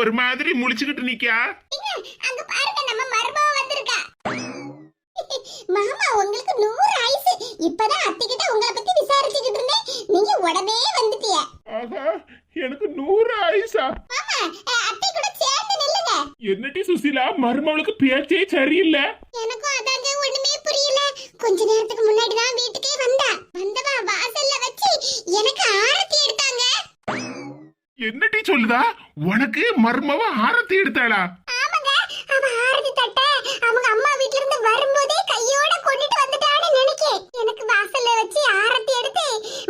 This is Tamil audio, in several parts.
ஒரு மாதிரி முழிச்சுக்கிட்டு நிக்கா அங்க பாருங்க நம்ம மருமக வந்திருக்கா. மாமா உங்களுக்கு நூறு ஆயுசு இப்பதான் அத்திக்கிட்ட உங்களை பத்தி விசாரிச்சுக்கிட்டு இருந்தேன். நீங்க உடனே வந்துட்டிய. எனக்கு நூறு ஆயுசா மாமா அத்தை கூட சேர்ந்து நில்லுங்க. என்னடி சுசிலா மருமவளுக்கு பேச்சே சரியில்லை? எனக்கும் அதாங்க ஒண்ணுமே புரியல. கொஞ்ச நேரத்துக்கு முன்னாடி தான் வீட்டுக்கே வந்தா. வந்தவா வாசல்ல வச்சு எனக்கு ஆரத்தி என்னடி சொல்லுதா? உனக்கு மருமவ ஆரத்தி எடுத்தாளா? ஆமாங்க அவ ஆரத்தி தட்ட. அவங்க அம்மா வீட்ல இருந்து வரும்போதே கையோட கொண்டுட்டு வந்துட்டான்னு நினைக்கேன். எனக்கு வாசல்ல வச்சு ஆரத்தி எடுத்து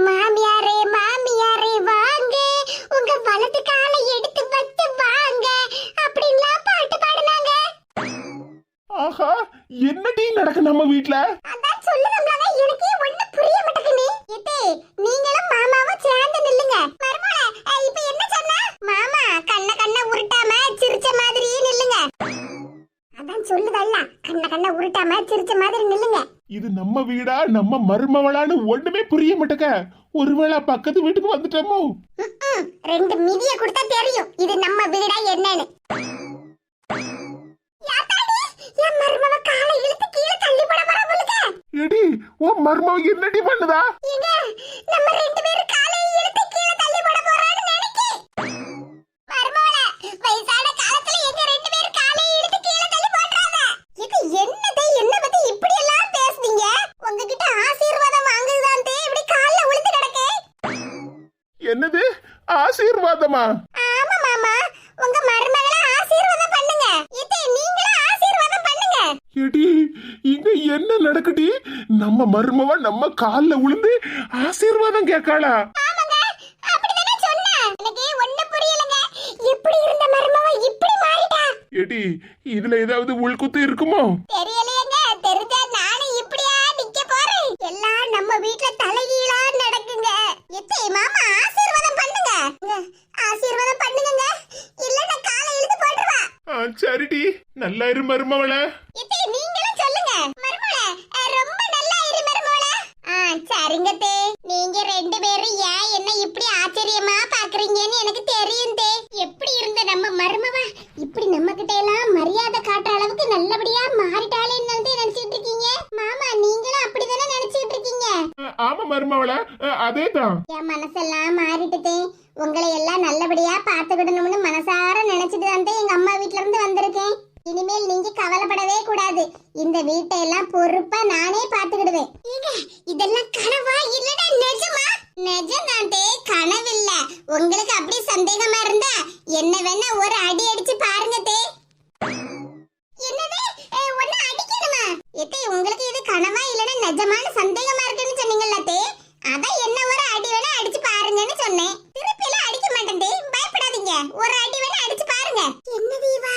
மாமியாரே மாமியாரே வாங்க. உங்க வலது காலை எடுத்து வச்சு வாங்க. அப்படின்லாம் பாட்டு பாடுனாங்க. ஆஹா என்னடி நடக்கு நம்ம வீட்ல? சிரிச்ச மாதிரி நில்லுங்க. இது நம்ம வீடா நம்ம மருமவளான்னு ஒண்ணுமே புரிய மாட்டேக்க ஒருவேளை பக்கத்து வீட்டுக்கு வந்துட்டோமோ. ரெண்டு மிதிய கொடுத்தா தெரியும். இது நம்ம வீடா என்னன்னு. யாத்தாடி, என் மருமவ காலை இழுத்து கீழே தள்ளி போட போறா போலுக்க. எடி உன் மருமவ என்னடி பண்ணுதா? நம்ம ரெண்டு பேரும் என்னது? ஆசீர்வாதமா? ஆமா மாமா. உங்க மருமகளை ஆசீர்வாதம் பண்ணுங்க. இத்தை நீங்களும் ஆசீர்வாதம் பண்ணுங்க. எடி இங்க என்ன நடக்குடி? நம்ம மருமவ நம்ம கால்ல விழுந்து ஆசீர்வாதம் கேட்காளா? ஆமாங்க. அப்படிதானே சொன்னேன் எனக்கு ஒண்ணு புரியலங்க. எப்படி இருந்த மருமவ இப்படி மாறிட்டா. எடி இதுல ஏதாவது உள்குத்து இருக்குமோ? தெரியலையேங்க தெரிஞ்சா நானும் இப்படியா நிக்க போறேன் எல்லாம் நம்ம வீட்ல தலைகீழா நடக்குங்க இத்தை மாமா ஆசீர்வாதம் பண்ணுங்க இங்க, ஆசீர்வாதம் பண்ணுங்க இல்ல நான் காலை இழுத்து போட்டுருவா ஆ, சரிடி நல்லா இரு மருமவள. நீங்களும் சொல்லுங்க. ரொம்ப நல்லா இரு மருமகளே ஆ சரிங்க தே. நீங்க ரெண்டு பேரும் ஏன் என்ன இப்படி ஆச்சரியமா பாக்குறீங்கன்னு எனக்கு தெரியும் தே. எப்படி இருந்த நம்ம மருமவ? இப்படி நம்ம கிட்ட எல்லாம் மரியாதை காட்டுற அளவுக்கு நல்லபடியா மாறிட்டாளேன்னு வந்து நினைச்சிட்டு இருக்கீங்க. மாமா நீங்களும் அப்படிதானே நினைச்சிட்டு இருக்கீங்க? ஆமா மருமவள. அதேதான். என் மனசெல்லாம் மாறிட்டுதே உங்களை எல்லாம் நல்லபடியா பார்த்துக்கிடணும்னு மனசார நினைச்சிட்டு தான் எங்க அம்மா வீட்ல இருந்து வந்திருக்கேன். இனிமேல் நீங்க கவலைப்படவே கூடாது. இந்த வீட்டை எல்லாம் பொறுப்பா நானே பாத்துக்கிடுவேன் இதெல்லாம் கனவா? இல்லடா நிஜமா? நிஜம் தாண்டே கனவில்ல. உங்களுக்கு அப்படி சந்தேகமா இருந்தா என்ன வேணா ஒரு அடி அடிச்சு பாருங்க தே. என்னது? ஏய், அடிக்கணுமா? எத்தே உங்களுக்கு இது கனவா இல்லடா நிஜமான சந்தேகமா இருக்குன்னு சொன்னீங்கல்ல தே. அதான் என்ன ஒரு அடி வேணா அடிச்சு பாருங்கன்னு சொன்னேன். பயப்படாதீங்க ஒரு அடி வேணா அடிச்சு பாருங்க. என்ன தீவா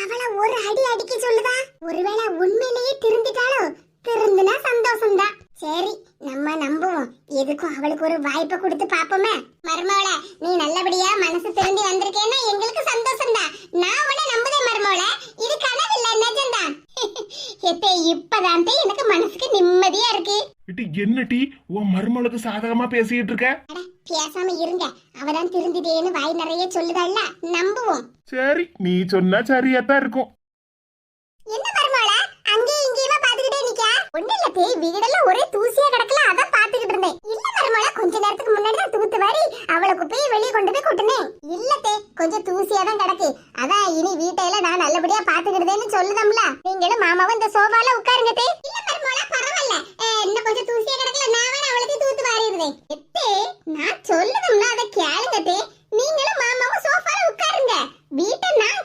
அவள ஒரு அடி அடிக்க சொல்லுதா? ஒருவேளை உண்மையிலேயே திருந்திட்டாளோ? திருந்துனா சந்தோஷம்தான். சரி நம்ம நம்புவோம். எதுக்கும் அவளுக்கு ஒரு வாய்ப்பை கொடுத்து பாப்போமே மருமவள நீ நல்லபடியா மனசு திருந்தி வந்திருக்கேன்னா எங்களுக்கு சந்தோஷம்தான். நான் உன்னை நம்புதேன் மருமவள. இது கனவில்ல நிஜம்தான். எத்தே இப்பதான் எனக்கு மனசுக்கு நிம்மதியா இருக்கு. இடி என்னடி உன் மருமவளுக்கு சாதகமா பேசிட்டு இருக்க? பேசாம இருங்க. அவதான் திருந்திட்டேன்னு வாய் நிறைய சொல்லுதல்ல. நம்புவோம். சரி நீ சொன்னா சரியாத்தான் இருக்கும். என்ன மருமகள? அங்கேயும் இங்கேயுமா ஒண்ணு இல்ல தேய் வீடெல்லாம் ஒரே தூசியா கிடக்கல அதான் பாத்துக்கிட்டு இருந்தேன். இல்ல மருமகள கொஞ்ச நேரத்துக்கு முன்னாடி தான் தூத்து வாரி அவளை குப்பையை வெளியே கொண்டு போய் கொட்டுனேன். இல்ல கொஞ்சம் தூசியா தான் கிடக்கு. அதான் இனி வீட்டையெல்லாம் நான் நல்லபடியா பாத்துக்கிடுதேன்னு சொல்லுதம்ல. நீங்களும் மாமாவும் இந்த சோஃபால உட்காருங்க தே. இல்ல மருமகள பரவாயில்ல. இன்னும் கொஞ்சம் தூசியா கிடக்கல நான் வேணா அவளுக்கு தூத்து வாரிடுவேன் எத்தே நான் சொல்லுதம்ல அதை கேளுங்க நீங்களும் மாமாவும் சோஃபால உட்காருங்க. வீட்டை நான்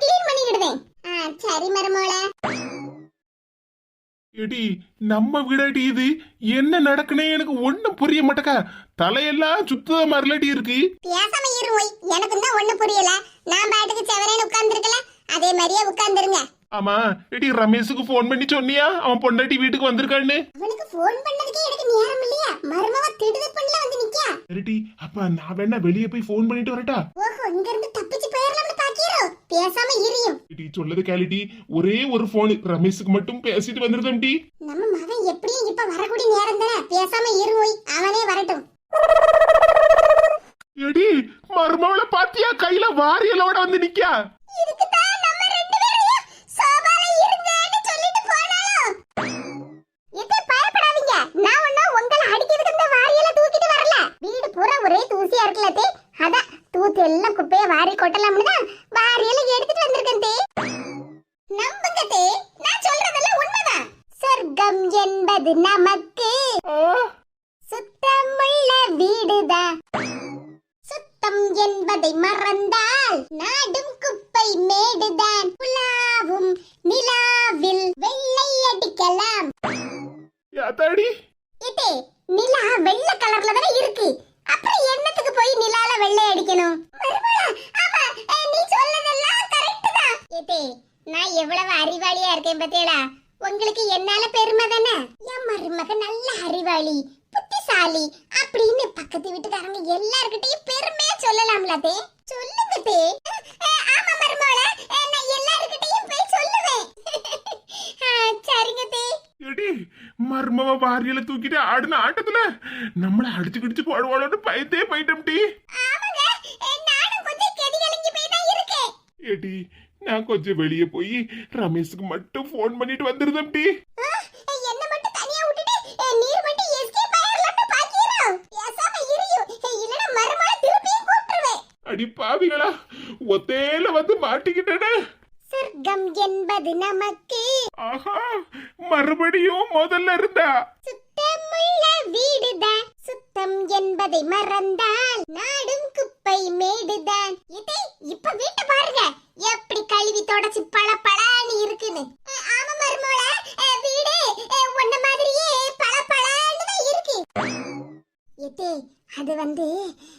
எடி நம்ம வீடாடி இது? என்ன நடக்குனே எனக்கு ஒண்ணும் புரிய மாட்டேக்கா. தலையெல்லாம் சுத்த மாதிரிலடி இருக்கு. பேசாம இரு ஒய் எனக்கு தான் ஒண்ணும் புரியல. நான் பாட்டுக்கு செவரேன்னு உட்கார்ந்துருக்கல. அதே மாதிரியே உட்கார்ந்துருங்க. ஆமா எடி ரமேஷுக்கு ஃபோன் பண்ணி சொன்னியா? அவன் பொண்டாட்டி வீட்டுக்கு வந்திருக்கான்னு. அவனுக்கு ஃபோன் பண்ணதுக்கே எனக்கு நேரம் இல்லையா. மருமவ வந்து நிக்கா அப்ப நான் வேணா வெளியே போய் ஃபோன் பண்ணிட்டு வரட்டா? ஓஹோ இங்க இருந்து தப்பிச்சு போயிரலாம்னு பாக்கீரோ பேசாம இரியும் எடி சொல்லது கேளுடி ஒரே ஒரு ஃபோன் ரமேஷுக்கு மட்டும் பேசிட்டு வந்துருதம்டி நம்ம மகன் எப்படியும் இப்ப வரக்கூடிய நேரம் தானே. பேசாம இரு ஒய் அவனே வரட்டும். எடி மருமவளை பாத்தியா? கையில வாரியலோட வந்து நிக்கா இதுக்கு தான் மருமக நல்ல அறிவாளி புத்திசாலி அப்படின்னு பக்கத்து வீட்டுக்காரங்க எல்லார்கிட்டயும் பெருமையா சொல்லலாம்ல தே. சொல்லுங்க தே. ஆமா மருமகளா அஹ், நான் எல்லார்கிட்டயும் போய் சொல்லுவேன். சரிங்க தே. எடி மர்மவ வாரியல தூக்கிட்டு ஆடுன ஆட்டத்துல நம்மள அடிச்சு கிடிச்சு போடுவாளோன்னு பயத்தே போயிட்டோம் டி. ஏடி நான் கொஞ்சம் வெளியே போய் ரமேஷுக்கு மட்டும் ஃபோன் பண்ணிட்டு வந்துருதம் டி. என்ன மட்டும் நீர் மட்டும் எஸ்கேப் ஆயிரலாம்னு பாக்கிறோம் பேசாம இரியும் இல்லனா மறுமால திருப்பியும் கூப்பிட்டுருவேன். அடி பாவிகளா ஒத்தேல வந்து மாட்டிக்கிட்டேனே. சொர்க்கம் என்பது நமக்கு. ஆஹா மறுபடியும் முதல்ல இருந்தா. சுத்தமுள்ள வீடுதான். சுத்தம் என்பதை மறந்தால் நாடும் குப்பை மேடுதான் இதே இப்ப வீட்டை பாருங்க எப்படி கழுவி தொடச்சு பள பளான்னு இருக்குன்னு அஹ், ஆமா மருமோள வீடு அஹ், உன்ன மாதிரியே பள பளான்னு தான் இருக்கு இதே அது வந்து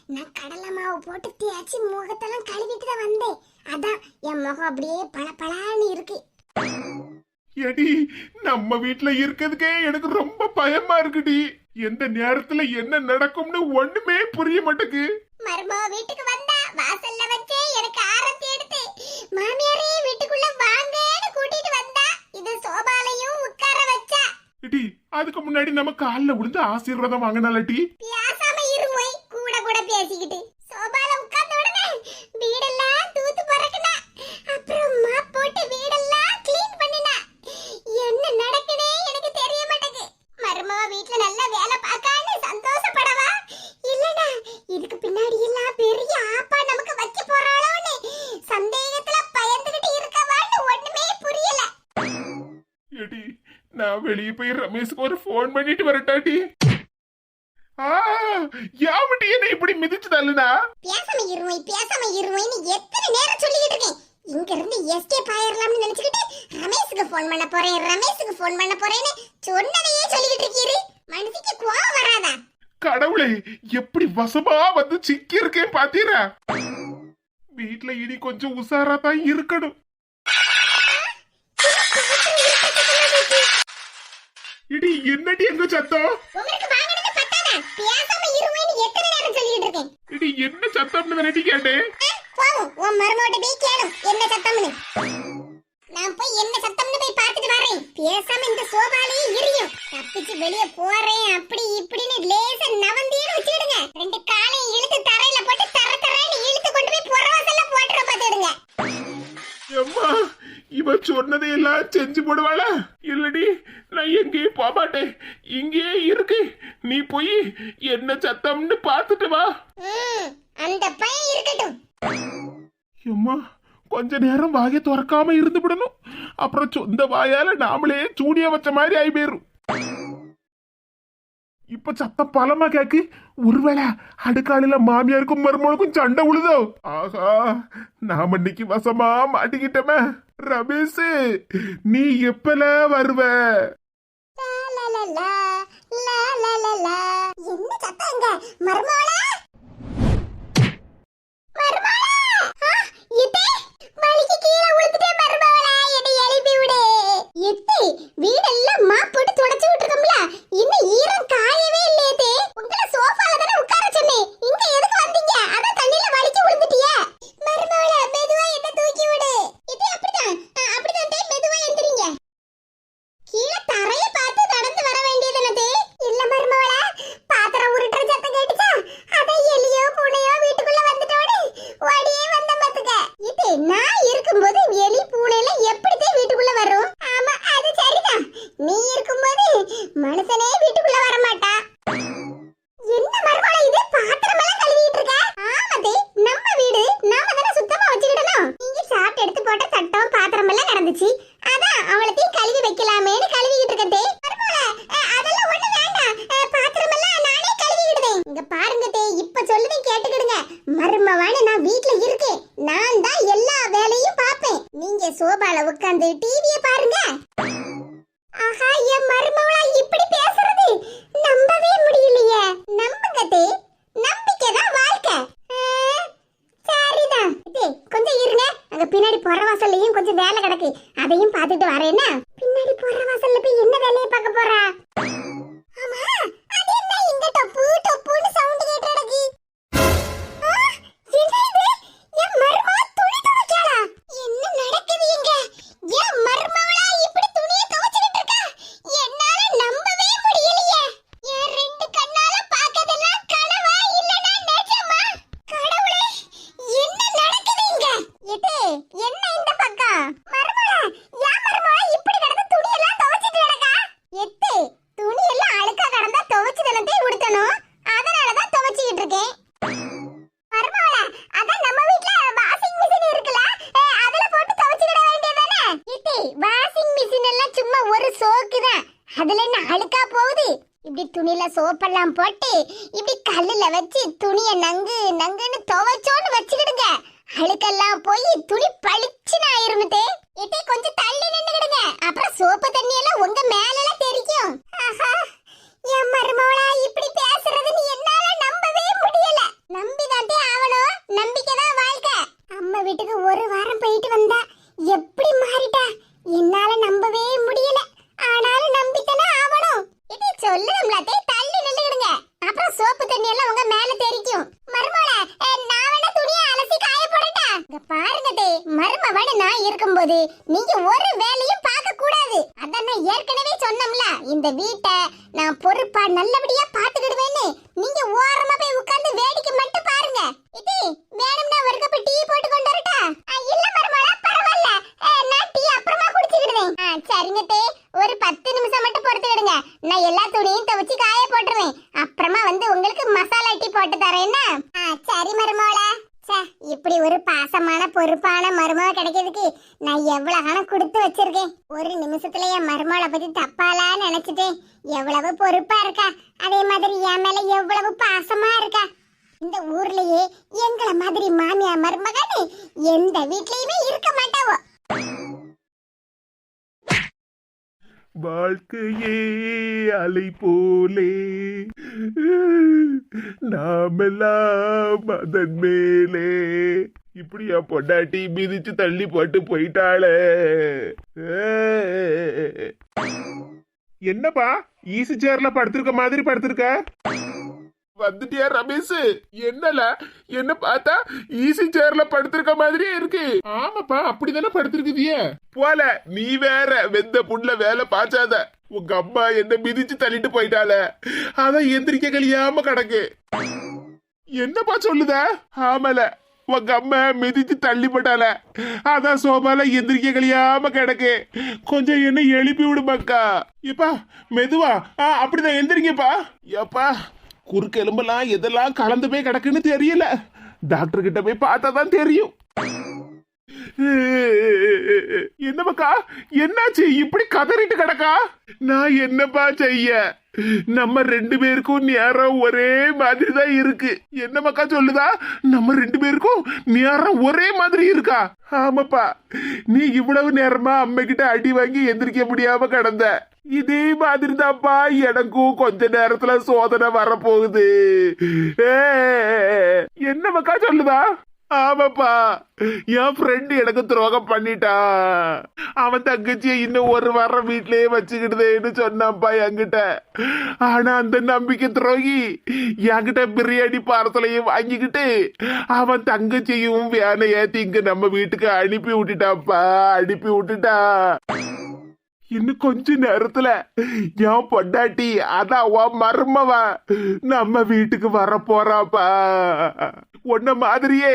நான் கடலை மாவு போட்டு தேய்ச்சி முகத்தெல்லாம் கழுவிட்டு தான் வந்தேன் அதான் என் முகம் அப்படியே பள பளான்னு இருக்கு எடி வீட்ல இருக்கிறதுக்கே எனக்கு ரொம்ப பயமா இருக்குடி. எந்த நேரத்துல என்ன நடக்கும்னு ஒண்ணுமே புரிய மாட்டேங்குது. மருமோ வீட்டுக்கு வந்தா வாசல்ல வச்சே எனக்கு ஆரத்தி எடுத்து. மாமியாரே வீட்டுக்குள்ள வாங்கன்னு கூட்டிட்டு வந்தா இது சோபாலையும் உட்கார வச்சா. டி அதுக்கு முன்னாடி நம்ம கால்ல விழுந்து ஆசீர்வாதம் வாங்கினாலட்டி பேசாம இருமோய் கூட கூட பேசிக்கிட்டு சோபால உட்கார்ந்த உடனே வீடெல்லாம் தூத்து பறக்குனா அப்புறம் மாப் போட்டு வீடெல்லாம் க்ளீன் பண்ணினா என்ன நடக்குனே எனக்கு தெரிய மாட்டேங்குது மருமவ வீட்ல நல்லா வேலை பார்க்கான்னு சந்தோஷப்படவா இல்லனா இதுக்கு பின்னாடி எல்லாம் பெரிய ஆப்பா நமக்கு வைக்க போறாளோன்னு சந்தேகத்துல பயந்துகிட்டு இருக்கவான்னு ஒண்ணுமே புரியல எடி நான் வெளியே போய் ரமேஷ்க்கு ஒரு ஃபோன் பண்ணிட்டு வரட்டாட்டி ஆ யாவட்டி என்ன இப்படி மிதிச்சு தள்ளுனா பேசாம இருவோய் பேசாம இருவோய்னு எத்தனை நேரம் சொல்லிக்கிட்டு இருக்கேன்? இங்க இருந்து எஸ்கேப் ஆயிரலாம்னு நினைச்சுக்கிட்டு ரமேஷுக்கு ஃபோன் பண்ண போறேன் ரமேஷுக்கு ஃபோன் பண்ண போறேன்னு சொன்னதையே சொல்லிக்கிட்டு இருக்கீரு. மனசுக்கு கோவம் வராதா? கடவுளே எப்படி வசமா வந்து சிக்கி இருக்கேன் பாத்தீரா? வீட்ல இனி கொஞ்சம் உஷாரா தான் இருக்கணும். என்னடி எங்க சத்தம்? இடி என்ன சத்தம்னு தானே கேட்டேன்? உன் மருமோட்ட போய் கேளும். என்ன சத்தம்னு? நான் போய் என்ன சத்தம்னு போய் பார்த்துட்டு வரேன் பேசாம இந்த சோபாலையே எரியும் தப்பிச்சு வெளிய போறேன் அப்படி இப்படின்னு லேசா நவந்தியன்னு வச்சுக்கிடுங்க. ரெண்டு காலையும் இழுத்து தரையில போட்டு தர தரேன்னு இழுத்து கொண்டு போய் புறவாசல்ல போட்டுற பார்த்துடுங்க அம்மா இவ சொன்னதையெல்லாம் செஞ்சு போடுவாளா? இல்லடி நான் எங்கேயும் போக மாட்டேன் இங்கேயே இருக்கு. நீ போய் என்ன சத்தம்னு பார்த்துட்டு வா. அந்த பையன் இருக்கட்டும். அம்மா கொஞ்ச நேரம் வாயை திறக்காம இருந்து விடணும். அப்புறம் சொந்த வாயால நாமளே சூனிய வச்ச மாதிரி ஆகி போயிரும். இப்ப சத்தம் பலமா கேக்கு. ஒருவேளை அடுக்காலையில மாமியாருக்கும் மருமகளுக்கும் சண்டை உழுதோ? ஆஹா நாம இன்னைக்கு வசமா மாட்டிக்கிட்டோமே. ரமேஷ் நீ எப்பல வருவ? என்ன சத்தம் இங்க? கீழே என்னை வீடெல்லாம் மாப் தொடச்சு விட்டுருக்கோம்ல. இன்னும் ஈரம் காயவே இல்லையே உங்களை சோஃபால தானே உட்கார சொன்னேன் இங்க எதுக்கு வந்தீங்க? அதான் தண்ணில வலிக்கு விழுந்துட்டியா. மருமகளா மெதுவா என்ன தூக்கி விடு. அப்படிதான் ஆ, அப்படிதான் மெதுவா எந்திரிங்க கீழே தரைய பார்த்து நடந்து வர வேண்டியதுனது இல்ல மருமவள பாத்திரம் உருட்டுற சத்தம் கேட்டுச்சா அத போட்ட சட்டம் பாத்திரம் எல்லாம் கிடந்துச்சு அதான் அவளத்தையும் கழுவி வைக்கலாமேன்னு கழுவிக்கிட்டு இருக்கதே அதெல்லாம் ஒண்ணு வேண்டாம் அஹ், பாத்திரம் எல்லாம் நானே கழுவிக்கிடுதேன் இங்க பாருங்க தே இப்ப சொல்லுதேன் கேட்டுக்கிடுங்க மருமவான நான் வீட்ல இருக்கேன் நான் தான் எல்லா வேலையும் பாப்பேன் நீங்க சோபால உட்கார்ந்து டிவிய பாருங்க ஆஹா என் மருமவளா இப்படி பேசுறது நம்பவே முடியலையே நம்புங்க தே நம்பிக்கை தான் வாழ்க்கை அஹ், சரிதான் தே, கொஞ்சம் இருங்க அங்க பின்னாடி போற வாசல்லையும் கொஞ்சம் வேலை கிடக்கு அதையும் பார்த்துட்டு வரேன்னா? துணியில சோப்பெல்லாம் போட்டு இப்படி கல்லுல வச்சு துணியை நங்கு நங்குன்னு துவைச்சோன்னு வச்சுக்கிடுங்க. அழுக்கெல்லாம் போய் துணி பழி ஆயிருந்துட்டே இத்தி கொஞ்சம் தள்ளி நின்னுக்கிடுங்க அப்புறம் சோப்பு தண்ணி எல்லாம் உங்க மேல எல்லாம் தெரிக்கும் ஆஹா என் மருமவளா இப்படி பேசுறதுன்னு என்னால நம்பவே முடியல நம்பிதான்டே ஆவணும் நம்பிக்கைதான் வாழ்க்கை அம்மா வீட்டுக்கு ஒரு வாரம் போயிட்டு வந்தா எப்படி மாறிட்டா என்னால நம்பவே முடியல ஆனாலும் நம்பித்தானே ஆவணும் இது சொல்லணும்லாத்தே தள்ளி நில்லுடுங்க அப்புறம் சோப்பு தண்ணி எல்லாம் உங்க மேல தெரிக்கும் மருமவள நான் வேணா துணியை அலசி காய போடட்டா இங்க பாருங்க தே மருமவன நான் இருக்கும்போது நீங்க ஒரு வேலையும் பார்க்க கூடாது. அதான் நான் ஏற்கனவே சொன்னோம்ல இந்த வீட்டை நான் பொறுப்பா நல்லபடியா பாத்துக்கிடுவேன்னு நீங்க ஓரமா போய் உட்கார்ந்து வேடிக்கை மட்டும் பாருங்க. இது வேணும்னா ஒரு கப் டீ போட்டு கொண்டு வரட்டா? இல்ல மருமகளா பரவாயில்ல. நான் டீ அப்புறமா குடிச்சுக்கிடுவேன். சரிங்க தே ஒரு பத்து நிமிஷம் மட்டும் பொறுத்துக்கிடுங்க. நான் எல்லா துணியும் துவைச்சு காய போட்டுருவேன் அப்புறமா வந்து உங்களுக்கு மசாலா டீ போட்டு தரேன்னா ஆ, சரி மருமகளா ச்சே, இப்படி ஒரு பாசமான பொறுப்பான மருமக கிடைக்கிறதுக்கு நான் எவ்வளவு பணம் கொடுத்து வச்சிருக்கேன். ஒரு நிமிஷத்துல என் மருமகளை பத்தி தப்பாலா நினைச்சிட்டேன். எவ்வளவு பொறுப்பா இருக்கா? அதே மாதிரி என் மேல எவ்வளவு பாசமா இருக்கா? இந்த ஊர்லயே எங்களை மாதிரி மாமியா மருமகன்னு எந்த வீட்லயுமே இருக்க மாட்டாவோ. வாழ்க்கையே அலை போலே. நாமெல்லாம் அதன் மேலே. இப்படி என் பொண்டாட்டி மிதிச்சு தள்ளி போட்டு போயிட்டாளே. என்னப்பா? ஈசி சேர்ல படுத்திருக்க மாதிரி படுத்திருக்க? வந்துட்டியா ரமேஷ்? என்னல? என்ன பார்த்தா ஈசி சேர்ல படுத்திருக்க மாதிரியே இருக்கு. ஆமாப்பா அப்படிதானே படுத்திருக்குதிய. போல நீ வேற வெந்த புண்ல வேலை பாய்ச்சாத உங்க அம்மா என்ன மிதிச்சு தள்ளிட்டு போயிட்டால அதான் எந்திரிக்க கழியாம கிடக்கு. என்னப்பா சொல்லுத? ஆமல. உங்க அம்மா மிதிச்சு தள்ளி போட்டால அதான் சோபால எந்திரிக்க கழியாம கிடக்கு. கொஞ்சம் என்ன எழுப்பி விடுமாக்கா எப்பா மெதுவா. ஆ அப்படிதான் எந்திரிங்கப்பா. எப்பா குறுக்கு எலும்பெல்லாம் எதெல்லாம் கலந்து போய் கிடக்குன்னு தெரியல. டாக்டர் கிட்ட போய் பார்த்தா தான் தெரியும். என்னப்பா என்னாச்சு? இப்படி கதறிட்டு கிடக்கா? நான் என்னப்பா செய்ய? நம்ம ரெண்டு பேருக்கும் நேரம் ஒரே மாதிரி தான் இருக்கு. என்ன மக்கா சொல்லுதா? நம்ம ரெண்டு பேருக்கும் நேரம் ஒரே மாதிரி இருக்கா? ஆமாப்பா. நீ இவ்வளவு நேரமா அம்மா கிட்ட அடி வாங்கி எந்திரிக்க முடியாம கிடந்த. இதே மாதிரி தான்ப்பா எனக்கும் கொஞ்ச நேரத்துல சோதனை வரப்போகுது. ஏ, என்ன மக்கா சொல்லுதா? ஆமாப்பா. என் ஃப்ரெண்டு எனக்கு துரோகம் பண்ணிட்டா. அவன் தங்கச்சியை இன்னும் ஒரு வாரம் வீட்லயே வச்சுக்கிடுதேன்னு சொன்னான்ப்பா என்கிட்ட. ஆனா அந்த நம்பிக்கை துரோகி என்கிட்ட பிரியாணி பார்சலையும் வாங்கிக்கிட்டு அவன் தங்கச்சியும் வேனை ஏத்தி இங்க நம்ம வீட்டுக்கு அனுப்பி விட்டுட்டான்ப்பா. அனுப்பி விட்டுட்டான் இன்னும் கொஞ்ச நேரத்துல என் பொண்டாட்டி அதான் உன் மருமவ நம்ம வீட்டுக்கு வர போறாப்பா. உன்ன மாதிரியே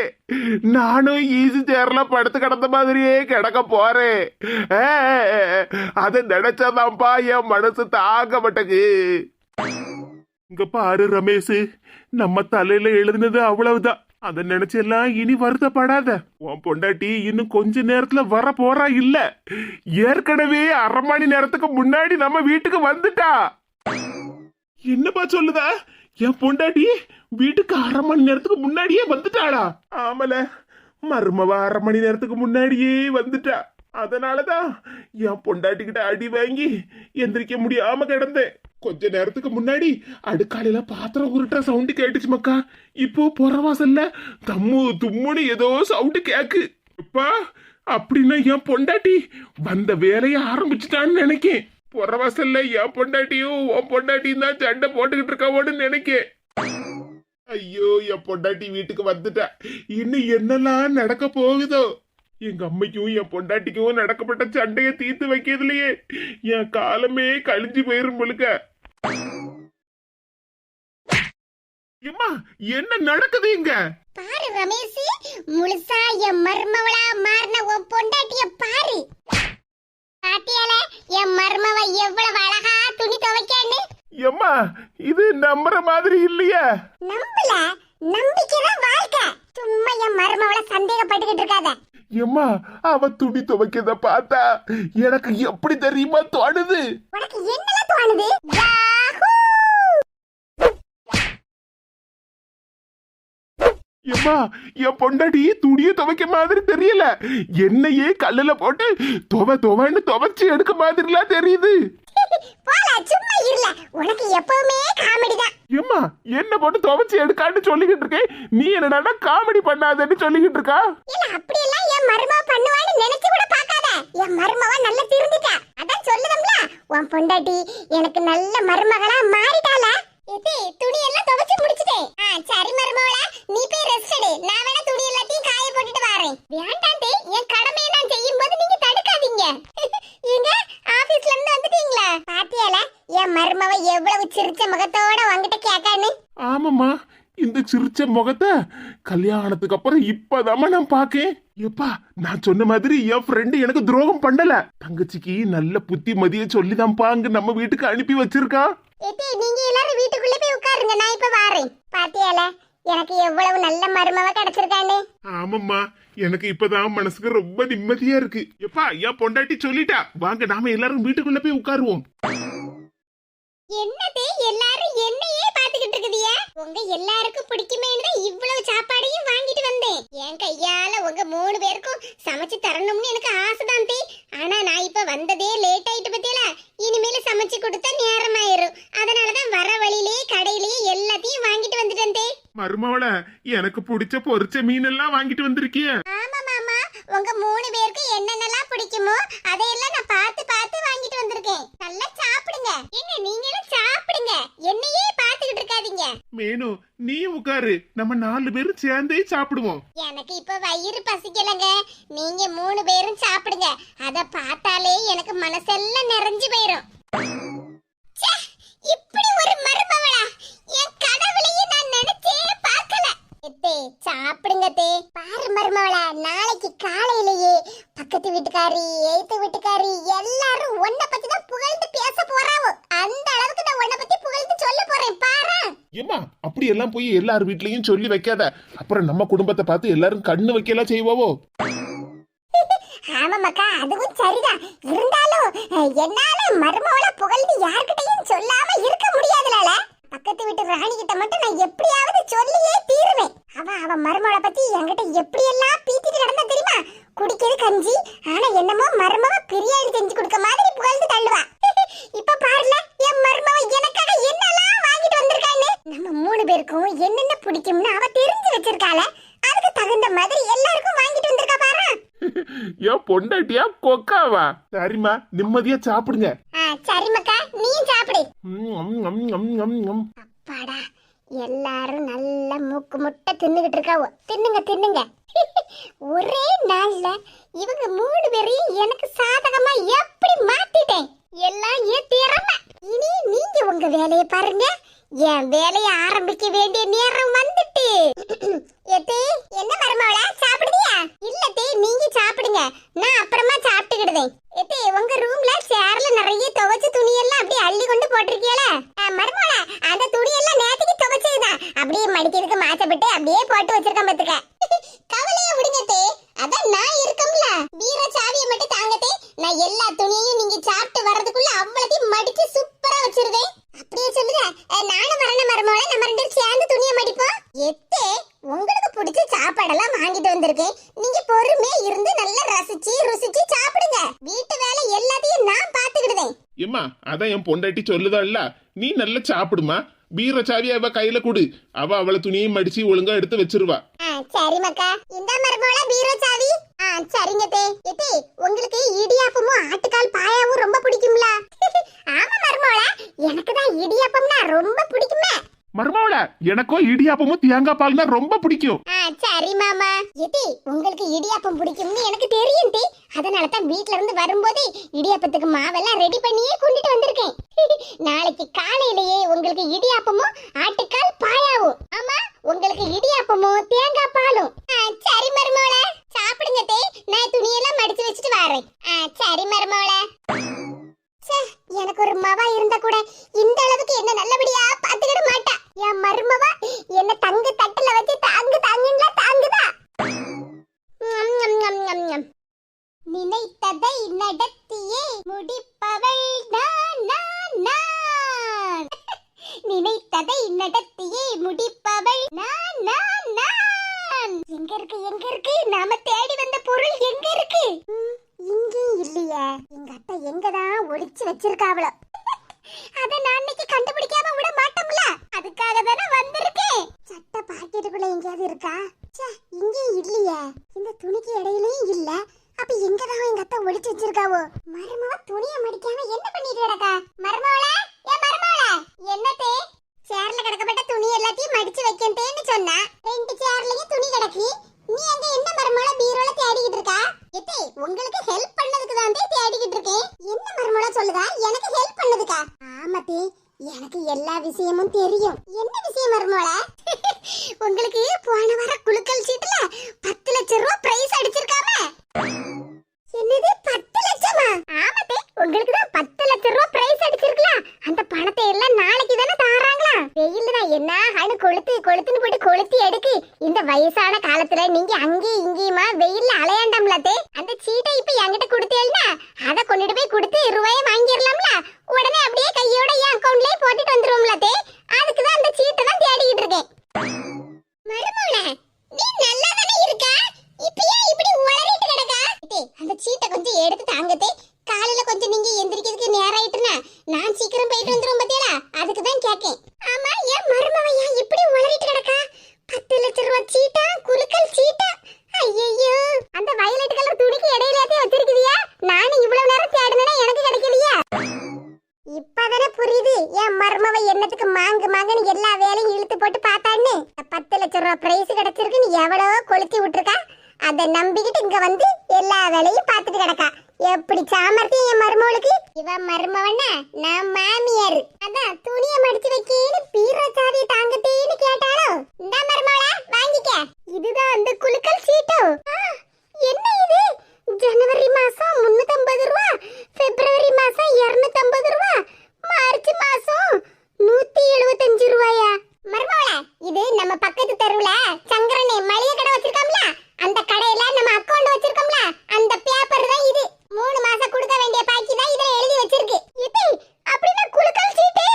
நானும் ஈஸி சேர்ல படுத்து கிடந்த மாதிரியே கிடக்க போறேன். அதை நினைச்சாதான்ப்பா என் மனசு தாங்க மாட்டேங்குது. இங்க பாரு ரமேஷ் நம்ம தலையில எழுதுனது அவ்வளவுதான். அத நினைச்சு எல்லாம் இனி வருத்தப்படாத. உன் பொண்டாட்டி இன்னும் கொஞ்ச நேரத்துல வர போறா இல்ல. ஏற்கனவே அரை மணி நேரத்துக்கு முன்னாடி நம்ம வீட்டுக்கு வந்துட்டா. என்னப்பா சொல்லுதா? என் பொண்டாட்டி வீட்டுக்கு அரை மணி நேரத்துக்கு முன்னாடியே வந்துட்டாளா? ஆமல. மருமவ அரை மணி நேரத்துக்கு முன்னாடியே வந்துட்டா. அதனாலதான் என் பொண்டாட்டிக்கிட்ட அடி வாங்கி எந்திரிக்க முடியாம கிடந்தேன். கொஞ்ச நேரத்துக்கு முன்னாடி அடுக்காலையில பாத்திரம் உருட்டா சவுண்டு கேட்டுச்சு மக்கா. இப்போ புறவாசல்ல தம்மு தும்முன்னு ஏதோ சவுண்டு கேக்கு. அப்பா அப்படின்னா என் பொண்டாட்டி வந்த வேலையை ஆரம்பிச்சுட்டான்னு நினைக்கேன். புறவாசல்ல என் பொண்டாட்டியும் உன் பொண்டாட்டியும் தான் சண்டை போட்டுக்கிட்டு இருக்காவோன்னு நினைக்கேன். ஐயோ என் பொண்டாட்டி வீட்டுக்கு வந்துட்டா. இன்னும் என்னெல்லாம் நடக்க போகுதோ? எங்க அம்மைக்கும் என் பொண்டாட்டிக்கும் நடக்கப்பட்ட சண்டையை தீர்த்து வைக்கிறதுலயே என் காலமே கழிஞ்சு போயிரும் முழுக்க எம்மா என்ன நடக்குது இங்க? பாரு ரமேஷ் முழுசா என் மருமவளா மாறின உன் பொண்டாட்டிய பாரு. பாத்தியால என் மருமவ எவ்வளவு அழகா துணி துவைக்கான்னு? எம்மா இது நம்புற மாதிரி இல்லையே. நம்பல நம்பிக்கைதான் வாழ்க்கை. சும்மா என் மருமவள சந்தேகப்பட்டுக்கிட்டு இருக்காத. எம்மா அவ துணி துவைக்கிறத பார்த்தா எனக்கு எப்படி தெரியுமா தோணுது? உனக்கு என்னலாம் தோணுது? எம்மா என் பொண்டாட்டி துணியை துவைக்க மாதிரி தெரியல. என்னையே கல்லுல போட்டு துவ துவன்னு துவைச்சு எடுக்க மாதிரிலாம் தெரியுது. உனக்கு எப்பவுமே காமெடி தான். எம்மா என்ன போட்டு துவைச்சு எடுக்கான்னு சொல்லிக்கிட்டு இருக்கேன். நீ என்னடா காமெடி பண்ணாதன்னு சொல்லிக்கிட்டு இருக்கா? இல்ல அப்படியெல்லாம் என் மருமவ பண்ணுவான்னு நினைச்சு கூட பார்க்காத. என் மருமவ நல்லா திருந்திட்டா. அதான் சொல்லுதம்ல உன் பொண்டாட்டி எனக்கு நல்ல மருமகளா மாறிட்டால இது துணி எல்லாம் துவைச்சு முடிச்சிட்டேன். ஆ சரி மருமவளா நீ போய் ரெஸ்ட் எடு. நான் வேணா துணி எல்லாத்தையும் காய போட்டுட்டு வரேன். வேண்டாண்டே என் கடமையை நான் செய்யும் போது நீங்க தடுக்காதீங்க. எங்க ஆபீஸ்ல இருந்து வந்துட்டீங்களா? பாத்தியால என் மருமவ எவ்வளவு சிரிச்ச முகத்தோட உன்கிட்ட கேட்கான்னு. ஆமாம்மா. இந்த சிரிச்ச முகத்தை கல்யாணத்துக்கு அப்புறம் இப்பதாம்மா நான் பாக்கேன் எப்பா நான் சொன்ன மாதிரி என் ஃப்ரெண்டு எனக்கு துரோகம் பண்ணல. தங்கச்சிக்கு நல்ல புத்திமதியை சொல்லிதான்ப்பா அங்க நம்ம வீட்டுக்கு அனுப்பி வச்சிருக்கா. நீங்க எல்லாரும் வீட்டுக்குள்ள போய் உட்காருங்க நான் இப்ப வாரேன். பாத்தியால எனக்கு எவ்வளவு நல்ல மருமவ கிடைச்சிருக்கான்னு. ஆமாம்மா எனக்கு இப்பதான் மனசுக்கு ரொம்ப நிம்மதியா இருக்கு. எப்பா என் பொண்டாட்டி சொல்லிட்டா வாங்க நாம எல்லாரும் வீட்டுக்குள்ள போய் உட்காருவோம். என்னது எல்லாரும் என்னையே உங்க எல்லாருக்கும் பிடிக்குமேன்னு இவ்வளவு சாப்பாடையும் வாங்கிட்டு வந்தேன். என் கையால உங்க மூணு பேருக்கும் சமைச்சு தரணும்னு எனக்கு ஆசைதான் தே. ஆனா நான் இப்ப வந்ததே லேட் ஆயிட்டு பத்தியல? இனிமேல சமைச்சு கொடுத்தா நேரம் ஆயிரும் அதனாலதான் வர வழியிலேயே கடையிலேயே எல்லாத்தையும் வாங்கிட்டு வந்துட்டேன் தே. மருமவள எனக்கு பிடிச்ச பொரிச்ச மீன் எல்லாம் வாங்கிட்டு வந்திருக்கிய. ஆமா உங்க மூணு பேருக்கு என்னென்னலாம் பிடிக்குமோ அதையெல்லாம் நான் பார்த்து பார்த்து வாங்கிட்டு வந்திருக்கேன். நல்லா சாப்பிடுங்க. என்ன நீங்களும் சாப்பிடுங்க. என்னையே பார்த்துக்கிட்டு இருக்காதீங்க. மேனு நீ உட்காரு. நம்ம நாலு பேரும் சேர்ந்தே சாப்பிடுவோம். எனக்கு இப்ப வயிறு பசிக்கலங்க. நீங்க மூணு பேரும் சாப்பிடுங்க. அத பார்த்தாலே எனக்கு மனசெல்லாம் நிறைஞ்சு போயிரும். ச்சே, இப்படி ஒரு மருமவளா என் கடவுளையே நான் நினைச்சே பார்க்கல எத்தே சாப்பிடுங்க தே. பாரு மருமவளா நாளைக்கு காலையிலேயே பக்கத்து வீட்டுக்காரி எய்த்து வீட்டுக்காரி எல்லாரும் உன்னை பத்தி தான் புகழ்ந்து பேச போறாவோ. அந்த அளவுக்கு நான் உன்னை பத்தி புகழ்ந்து சொல்ல போறேன் பாரு ஏமா அப்படி எல்லாம் போய் எல்லார் வீட்லயும் சொல்லி வைக்காத. அப்புறம் நம்ம குடும்பத்தை பார்த்து எல்லாரும் கண்ணு வைக்கலாம் செய்வாவோ? ஆமாமாக்கா அதுவும் சரிதான். இருந்தாலும் என்னால மருமவள புகழ்ந்து யார்கிட்டயும் சொல்லாம இருக்க முடியாதுல பக்கத்து வீட்டு ராணி கிட்ட மட்டும் நான் எப்படியாவது சொல்லியே தீருவேன். அவ அவ மருமவள பத்தி என்கிட்ட எப்படி எல்லாம் பீத்திட்டு கிடந்தா தெரியுமா? குடிக்கிறது கஞ்சி ஆனா என்னமோ மருமவ பிரியாணி செஞ்சு கொடுக்க மாதிரி புகழ்ந்து தள்ளுவா. இப்ப பாருல என் மருமவ எனக்காக என்னெல்லாம் வாங்கிட்டு வந்திருக்கான்னு. நம்ம மூணு பேருக்கும் என்னென்ன பிடிக்கும்னு அவ தெரிஞ்சு வச்சிருக்காள. அதுக்கு தகுந்த மாதிரி எல்லாருக்கும் வாங்கிட்டு வந்திருக்கா பாரு. ஏன் பொண்டாட்டியா கொக்காவா? சரிம்மா நிம்மதியா சாப்பிடுங்க. அப்பாடா எல்லாரும் நல்ல மூக்கு முட்டை தின்னுகிட்டு இருக்காவோ. தின்னுங்க தின்னுங்க. ஒரே நாள்ல இவங்க மூணு பேரையும் எனக்கு சாதகமா எப்படி மாத்திட்டேன்? எல்லாம் ஏன் திறமை இனி நீங்க உங்க வேலையை பாருங்க. என் வேலையை ஆரம்பிக்க வேண்டிய நேரம் வந்துட்டு. எத்தே என்ன மருமவளா சாப்பிடுவியா இல்ல தே நீங்க சாப்பிடுங்க. நான் அப்புறமா சாப்பிட்டுக்கிடுதேன். எத்தே உங்க ரூம்ல சேர்ல நிறைய துவைச்ச துணி எல்லாம் அப்படியே அள்ளி கொண்டு போட்டிருக்கீல மருமவளா அந்த துணி எல்லாம் நேத்துக்கு துவைச்சதுதான். அப்படியே மடிக்கிறதுக்கு மாசப்பட்டு அப்படியே போட்டு வச்சிருக்கேன் பாத்துக்க கவலைய விடுங்கத்தே அதான் நான் இருக்கம்ல வீர சாவியை மட்டும் தாங்கத்தே நான் எல்லா துணியையும் நீங்க சாப்பிட்டு வர்றதுக்குள்ள அவ்வளத்தையும் மடிச்சு சூப்பரா வச்சிருவேன் அப்படியே சொல்லுங்க அஹ், நானும் வரணும் மருமோல நம்ம ரெண்டு பேரும் சேர்ந்து துணியை மடிப்போம் எத்தே உங்களுக்கு பிடிச்ச சாப்பாடெல்லாம் வாங்கிட்டு வந்திருக்கேன் நீங்க பொறுமையா இருந்து நல்லா ரசிச்சு ருசிச்சு சாப்பிடுங்க வீட்டு வேலை எல்லாத்தையும் நான் பாத்துக்கிடுதேன் ஏம்மா அதான் என் பொண்டாட்டி சொல்லுதாள்ல நீ நல்லா சாப்பிடுமா? பீர சாவி அவ கையில கொடு. அவ அவள துணியை மடிச்சு ஒழுங்கா எடுத்து வச்சிருவா. சரி மக்கா. இந்த மருமோல பீரோ சாவி. சரிங்க தே. எதே உங்களுக்கு இடியாப்பமும் ஆட்டுக்கால் பாயாவும் ரொம்ப பிடிக்கும்ல. ஆமா மருமோல எனக்கு தான் இடியாப்பம்னா ரொம்ப பிடிக்குமே. மருமாவள எனக்கும் இடியாப்பமும் தேங்காய் பால்னா ரொம்ப பிடிக்கும். சரி மாமா. எதி உங்களுக்கு இடியாப்பம் பிடிக்கும்னு எனக்கு தெரியும் தி. அதனால தான் வீட்ல இருந்து வரும்போதே இடியாப்பத்துக்கு மாவெல்லாம் ரெடி பண்ணியே கொண்டுட்டு வந்திருக்கேன். நாளைக்கு காலையிலேயே உங்களுக்கு இடியாப்பமும் ஆட்டுக்கால் பாயாவும். ஆமா உங்களுக்கு இடியாப்பமும் தேங்காய் பாலும். சரி மருமோள சாப்பிடுங்க தே. நான் துணியெல்லாம் மடிச்சு வச்சுட்டு வரேன். சரி மருமோள ச்சே, எனக்கு ஒரு மவா இருந்தா கூட இந்த அளவுக்கு என்ன நல்லபடியா பாத்துக்கிட மாட்டா. என் மருமவா என்ன தங்கு தட்டுல வச்சு தாங்கு தாங்குங்களா தாங்குதா? நினைத்ததை நடத்தியே முடிப்பவள் நான் நினைத்ததை நடத்தியே முடிப்பவள் நான் எங்க இருக்கு எங்க இருக்கு? நாம தேடி வந்த பொருள் எங்க இருக்கு? இங்கே இங்கேயும் இல்லையே. எங்க அத்தை எங்கதான் ஒளிச்சு வச்சிருக்காவளோ அத நான் இன்னைக்கு கண்டுபிடிக்காம விட மாட்டோம்ல அதுக்காக தானே வந்திருக்கேன் சட்டை பாக்கெட்டுக்குள்ள எங்கேயாவது இருக்கா ச்சே இங்கேயும் இல்லையே இந்த துணிக்கு இடையிலயும் இல்ல அப்ப எங்கதான் எங்க அத்தை ஒளிச்சு வச்சிருக்காவோ மருமவ துணியை மடிக்காம என்ன பண்ணிட்டு கிடக்கா மருமவள ஏ மருமவள என்னத்தே சேர்ல கிடக்கப்பட்ட துணி எல்லாத்தையும் மடிச்சு வைக்கந்தேன்னு சொன்னா ரெண்டு சேர்லயும் துணி கிடக்கு நீ அங்க என்ன மருமவள பீரோல தேடிக்கிட்டு இருக்கா எத்தே உங்களுக்கு ஹெல்ப் பண்ணதுக்கு தான் தேடிக்கிட்டு இருக்கேன் என்ன மருமவள சொல்லுதா எனக்கு ஹெல்ப் பண்ணதுக்கா ஆமாத்தே எனக்கு எல்லா விஷயமும் தெரியும் என்ன விஷயம் மருமவள உங்களுக்கு போன வார குலுக்கல் சீட்டுல பத்து லட்சம் ரூபாய் பிரைஸ் அடிச்சிருக்காம என்னது பத்து லட்சமா ஆமாத்தே உங்களுக்கு தான் பத்து லட்சம் ரூபாய் பிரைஸ் அடிச்சிருக்கலாம் அந்த பணத்தை எல்லாம் நாளைக்கு தானே தாராங்களா வெயில்ல நான் என்ன ஆனு கொளுத்து கொளுத்துன்னு போட்டு கொளுத்தி எடுக்கு இந்த வயசான காலத்துல நீங்க அங்க என் மர்மவை என்னத்துக்கு மாங்கு மாங்குன்னு எல்லா வேலையும் இழுத்து போட்டு பார்த்தான்னு. பத்து லட்சம் ரூபா பிரைஸ் கிடைச்சிருக்குன்னு எவ்வளவோ கொளுத்தி விட்டுருக்கா. அதை நம்பிக்கிட்டு இங்க வந்து எல்லா வேலையும் பார்த்துட்டு கிடக்கா. எப்படி சாமர்த்தியம் என் மருமவளுக்கு இவ மருமவனா? நான் மாமியார். அதான் துணியை மடிச்சு வைக்கேன்னு பீரோ சாவி தாங்கத்தேன்னு கேட்டாலும் இந்த மருமவளா வாங்கிக்க. இதுதான் அந்த குலுக்கல் சீட்டு. என்ன இது? ஜனவரி மாசம் முன்னூத்தி ஐம்பது ரூபா பிப்ரவரி மாசம் இருநூத்தி ஐம்பது ரூபா. மார்ச் மாசம் நூத்தி எழுபத்தஞ்சு ரூபாயா? மர்மவள இது நம்ம பக்கத்து தெருவுல சங்கரனே மளிகை கடை வச்சிருக்கோம்ல அந்த கடையில நம்ம அக்கவுண்ட் வச்சிருக்கோம்ல அந்த பேப்பர் தான் இது. மூணு மாசம் கொடுக்க வேண்டிய பாக்கி தான் இதுல எழுதி வச்சிருக்கு. இது அப்படின்னா குலுக்கல் சீட்டு?